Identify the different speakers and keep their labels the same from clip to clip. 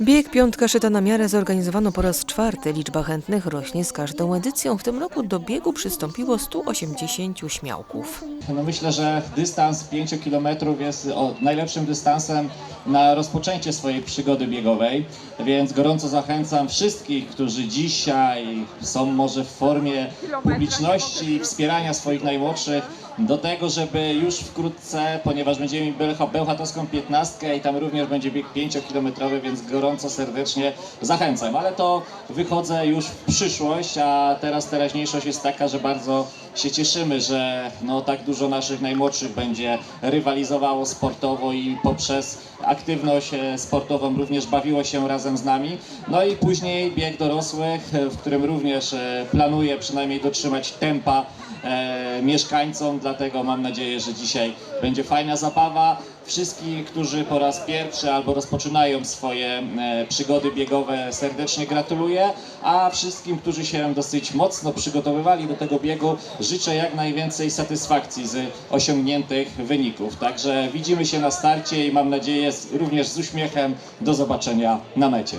Speaker 1: Bieg Piątka Szyta na miarę zorganizowano po raz czwarty. Liczba chętnych rośnie z każdą edycją. W tym roku do biegu przystąpiło 180 śmiałków.
Speaker 2: No myślę, że dystans 5 km jest najlepszym dystansem na rozpoczęcie swojej przygody biegowej, więc gorąco zachęcam wszystkich, którzy dzisiaj są może w formie publiczności, wspierania swoich najmłodszych, do tego, żeby już wkrótce, ponieważ będziemy mieli Bełcha- Bełchatowską 15 i tam również będzie bieg 5-kilometrowy, więc gorąco serdecznie zachęcam. Ale to wychodzę już w przyszłość, a teraz teraźniejszość jest taka, że bardzo się cieszymy, że no, tak dużo naszych najmłodszych będzie rywalizowało sportowo i poprzez aktywność e, sportową również bawiło się razem z nami. No i później bieg dorosłych, e, w którym również e, planuję przynajmniej dotrzymać tempa e, mieszkańcom, dlatego mam nadzieję, że dzisiaj będzie fajna zabawa. Wszystkich, którzy po raz pierwszy albo rozpoczynają swoje e, przygody biegowe, serdecznie gratuluję, a wszystkim, którzy się dosyć mocno przygotowywali do tego biegu, życzę jak najwięcej satysfakcji z osiągniętych wyników. Także widzimy się na starcie i mam nadzieję również z uśmiechem do zobaczenia na mecie.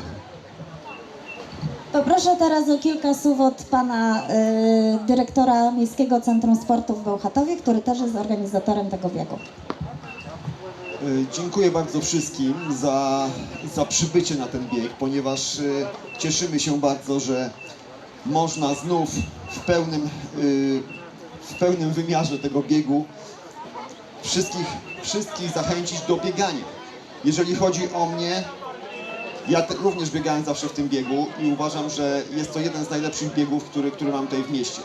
Speaker 3: Poproszę teraz o kilka słów od pana y, dyrektora Miejskiego Centrum Sportu w Bełchatowie, który też jest organizatorem tego biegu.
Speaker 4: Y, Dziękuję bardzo wszystkim za, za przybycie na ten bieg, ponieważ y, cieszymy się bardzo, że można znów w pełnym, y, w pełnym wymiarze tego biegu wszystkich, wszystkich zachęcić do biegania. Jeżeli chodzi o mnie, ja również biegałem zawsze w tym biegu i uważam, że jest to jeden z najlepszych biegów, który, który mam tutaj w mieście.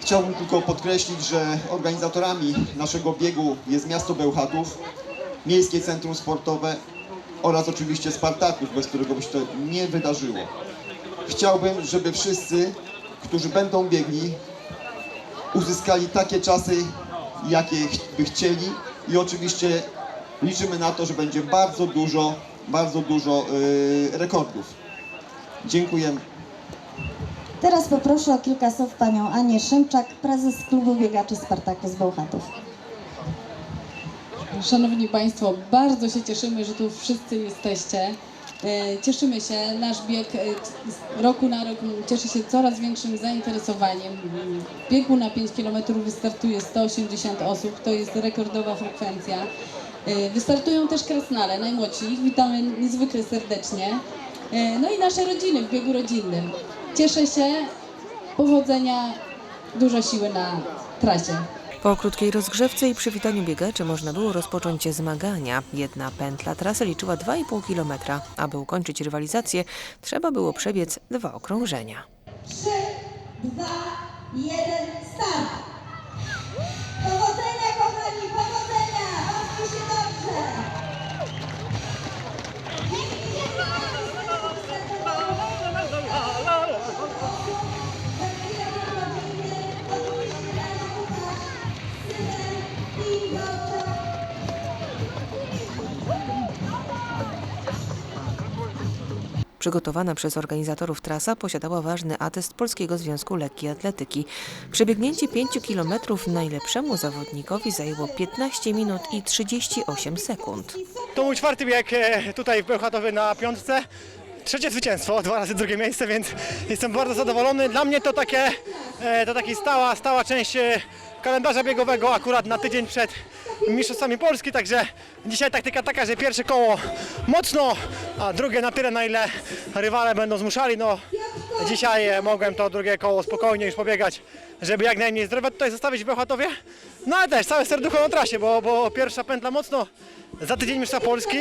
Speaker 4: Chciałbym tylko podkreślić, że organizatorami naszego biegu jest miasto Bełchatów, Miejskie Centrum Sportowe oraz oczywiście Spartakus, bez którego by się to nie wydarzyło. Chciałbym, żeby wszyscy, którzy będą biegli, uzyskali takie czasy, jakie by chcieli i oczywiście liczymy na to, że będzie bardzo dużo, bardzo dużo yy, rekordów. Dziękuję.
Speaker 3: Teraz poproszę o kilka słów panią Anię Szymczak, prezes klubu biegaczy Spartakus Bełchatów.
Speaker 5: Szanowni Państwo, bardzo się cieszymy, że tu wszyscy jesteście. E, Cieszymy się, nasz bieg e, roku na rok cieszy się coraz większym zainteresowaniem. W biegu na 5 km wystartuje 180 osób, to jest rekordowa frekwencja. E, Wystartują też krasnale, najmłodsi, ich witamy niezwykle serdecznie. No i nasze rodziny w biegu rodzinnym. Cieszę się, powodzenia, dużo siły na trasie.
Speaker 1: Po krótkiej rozgrzewce i przywitaniu biegaczy można było rozpocząć zmagania. Jedna pętla trasy liczyła 2,5 km. Aby ukończyć rywalizację, trzeba było przebiec dwa okrążenia.
Speaker 3: 3, 2, 1, start!
Speaker 1: Przygotowana przez organizatorów trasa posiadała ważny atest Polskiego Związku Lekkiej Atletyki. Przebiegnięcie 5 km najlepszemu zawodnikowi zajęło 15 minut i 38 sekund.
Speaker 6: To mój czwarty bieg e, tutaj w Bełchatowie na piątce. Trzecie zwycięstwo, dwa razy drugie miejsce, więc jestem bardzo zadowolony. Dla mnie to takie, e, to taki stała, stała część e, kalendarza biegowego akurat na tydzień przed Mistrzostwami Polski, także dzisiaj taktyka taka, że pierwsze koło mocno, a drugie na tyle, na ile rywale będą zmuszali. No, dzisiaj e, mogłem to drugie koło spokojnie już pobiegać, żeby jak najmniej zdrowia tutaj zostawić w Bełchatowie. No ale też całe serducho na trasie, bo, bo pierwsza pętla mocno, za tydzień mistrza Polski.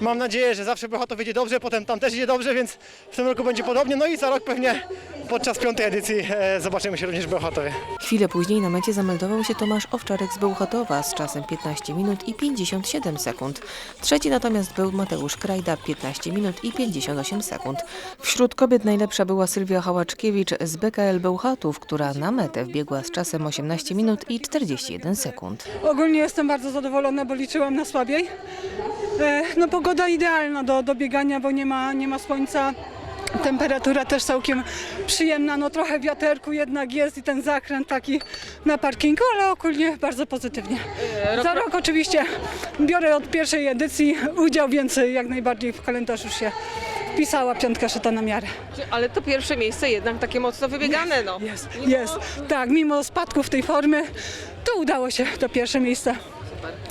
Speaker 6: Mam nadzieję, że zawsze Bełchatów idzie dobrze, potem tam też idzie dobrze, więc w tym roku będzie podobnie. No i za rok pewnie podczas piątej edycji e, zobaczymy się również w Bełchatowie.
Speaker 1: Chwilę później na mecie zameldował się Tomasz Owczarek z Bełchatowa z czasem 15 minut i 57 sekund. Trzeci natomiast był Mateusz Krajda 15 minut i 58 sekund. Wśród kobiet najlepsza była Sylwia Hałaczkiewicz z BKL Bełchatów, która na metę wbiegła z czasem 18 minut i 41 sekund.
Speaker 7: Ogólnie jestem bardzo zadowolona, bo liczyłam na słabiej. E, No pogoda idealna do, do biegania, bo nie ma, nie ma słońca. Temperatura też całkiem przyjemna, no trochę wiaterku jednak jest i ten zakręt taki na parkingu, ale ogólnie bardzo pozytywnie. Za rok oczywiście biorę od pierwszej edycji udział, więc jak najbardziej w kalendarz już się wpisała piątka szyta na miarę.
Speaker 8: Ale to pierwsze miejsce jednak takie mocno wybiegane, no.
Speaker 7: Jest, jest. Tak, mimo spadków tej formy, to udało się to pierwsze miejsce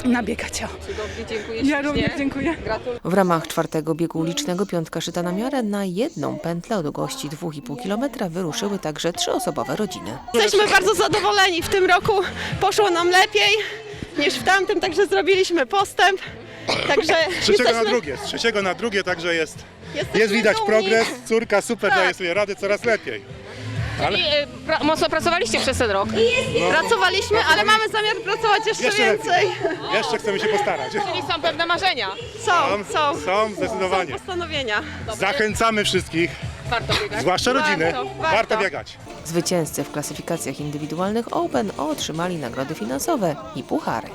Speaker 7: nabiegać. O.
Speaker 8: Cudownie, dziękuję
Speaker 7: Ja również dziękuję.
Speaker 1: W ramach czwartego biegu ulicznego Piątka Szyta na Miarę na jedną pętlę o długości 2,5 km wyruszyły także trzyosobowe rodziny.
Speaker 9: Jesteśmy bardzo zadowoleni. W tym roku poszło nam lepiej niż w tamtym, także zrobiliśmy postęp. Także
Speaker 10: Z trzeciego na
Speaker 9: jesteśmy,
Speaker 10: drugie, z trzeciego na drugie, także jest,
Speaker 9: jesteśmy
Speaker 10: jest widać
Speaker 9: dumni.
Speaker 10: progres. Córka super
Speaker 9: Tak.
Speaker 10: daje sobie rady coraz lepiej.
Speaker 8: I, e, pra- mocno pracowaliście przez ten rok.
Speaker 9: Pracowaliśmy, ale mamy zamiar pracować jeszcze,
Speaker 10: Jeszcze
Speaker 9: więcej.
Speaker 10: Jeszcze chcemy się postarać.
Speaker 8: Czyli są pewne marzenia.
Speaker 9: Są,
Speaker 10: Są,
Speaker 9: są.
Speaker 10: są, zdecydowanie.
Speaker 9: Są postanowienia.
Speaker 10: Zachęcamy wszystkich,
Speaker 8: Warto biegać.
Speaker 10: zwłaszcza rodziny,
Speaker 9: Warto, warto.
Speaker 10: warto biegać.
Speaker 1: Zwycięzcy w klasyfikacjach indywidualnych Open otrzymali nagrody finansowe i puchary.